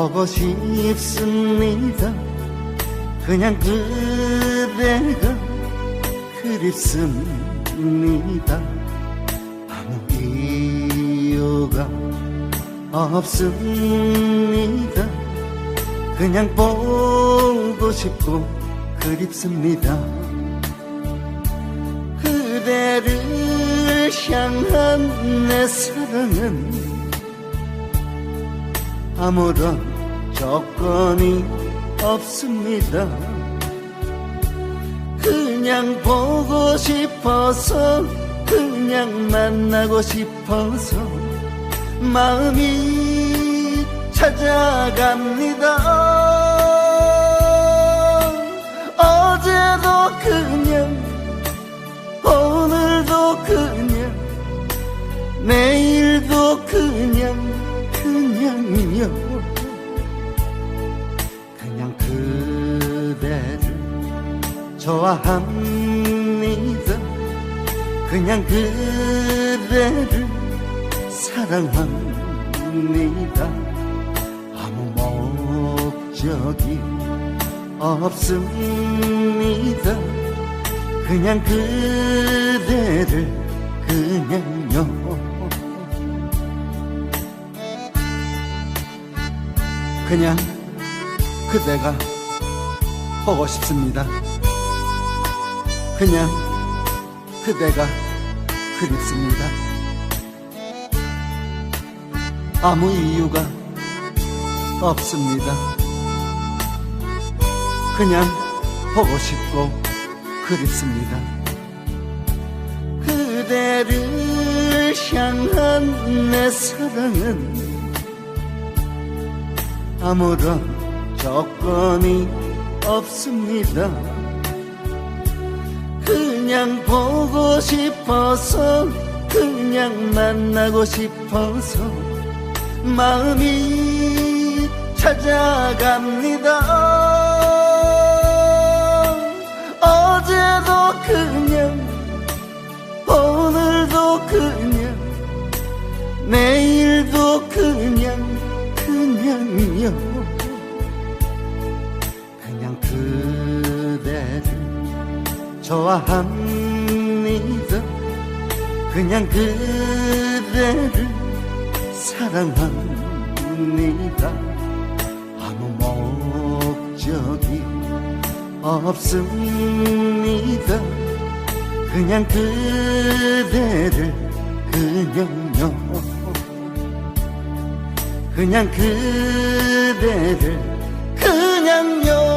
보고 싶습니다. 그냥 그대가 그립습니다. 아무 이유가 없습니다. 그냥 보고 싶고 그립습니다. 그대를 향한 내 사랑은 아무런 조건이 없습니다. 그냥 보고 싶어서 그냥 만나고 싶어서 마음이 찾아갑니다. 어제도 그냥 오늘도 그냥 그냥 그냥이요 그냥 그대를 좋아합니다. 그냥 그대를 사랑합니다. 아무 목적이 없습니다. 그냥 그대를 그냥요 그냥 그대가 보고 싶습니다. 그냥 그대가 그립습니다. 아무 이유가 없습니다. 그냥 보고 싶고 그립습니다. 그대를 향한 내 사랑은 아무런 조건이 없습니다. 그냥 보고 싶어서 그냥 만나고 싶어서 마음이 찾아갑니다. 어제도 그냥 오늘도 그냥 내일도 그냥 그냥요. 그냥 그대를 좋아합니다. 그냥 그대를 사랑합니다. 아무 목적이 없습니다. 그냥 그대를 그냥요 그냥 그대들 그냥 요